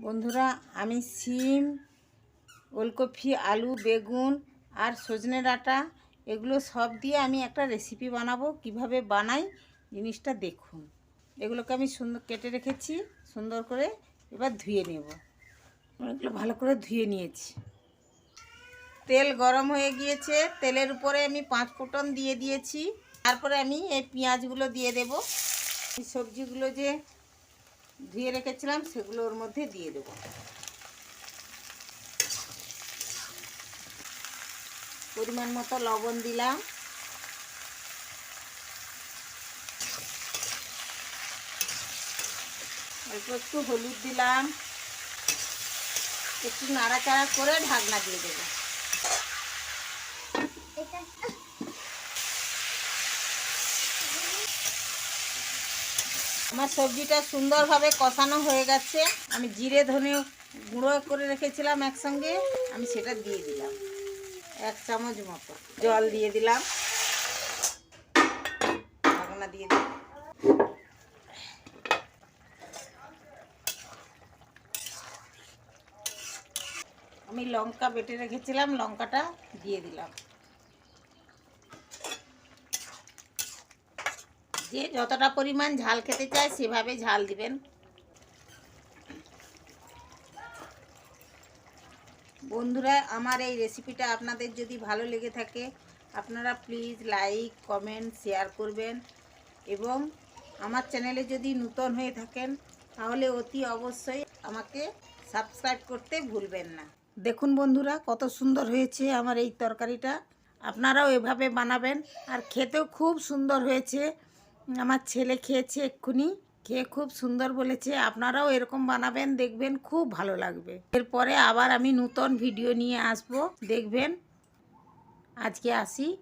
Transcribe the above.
বন্ধুরা, আমি সিম, ওলকপি, আলু, বেগুন আর সজনে ডাঁটা, এগুলো সব দিয়ে আমি একটা রেসিপি বানাবো। কীভাবে বানাই জিনিসটা দেখুন। এগুলোকে আমি সুন্দর কেটে রেখেছি, সুন্দর করে এবার ধুয়ে নেব। এগুলো ভালো করে ধুয়ে নিয়েছি। তেল গরম হয়ে গিয়েছে, তেলের উপরে আমি পাঁচ ফোটন দিয়ে দিয়েছি। তারপরে আমি এই পেঁয়াজগুলো দিয়ে দেব। সবজিগুলো যে ধুয়ে রেখেছিলাম, সেগুলো ওর মধ্যে দিয়ে দেব। পরিমাণ মতো লবণ দিলাম। অল্প একটু হলুদ দিলাম। একটু নাড়াচাড়া করে ঢাকনা দিয়ে দেবো। আমার সবজিটা সুন্দরভাবে কষানো হয়ে গেছে। আমি জিরে, ধনে গুঁড়ো করে রেখেছিলাম একসঙ্গে। আমি সেটা দিয়ে দিলাম। এক চামচ মতো। জল দিয়ে দিলাম। ঢাকনা দিয়ে দিলাম। আমি লঙ্কা বেটে রেখেছিলাম, লঙ্কাটা দিয়ে দিলাম। যে যতটা পরিমাণ ঝাল খেতে চায় সেভাবে ঝাল দিবেন। বন্ধুরা, আমার এই রেসিপিটা আপনাদের যদি ভালো লেগে থাকে, আপনারা প্লিজ লাইক কমেন্ট শেয়ার করবেন এবং আমার চ্যানেলে যদি নূতন হয়ে থাকেন, তাহলে অতি অবশ্যই আমাকে সাবস্ক্রাইব করতে ভুলবেন না। দেখুন বন্ধুরা, কত সুন্দর হয়েছে আমার এই তরকারিটা। আপনারাও এভাবে বানাবেন, আর খেতেও খুব সুন্দর হয়েছে। আমার ছেলে খেয়েছে এক্ষুনি, খেয়ে খুব সুন্দর বলেছে। আপনারাও এরকম বানাবেন, দেখবেন খুব ভালো লাগবে। এরপরে আবার আমি নূতন ভিডিও নিয়ে আসব, দেখবেন। আজকে আসি।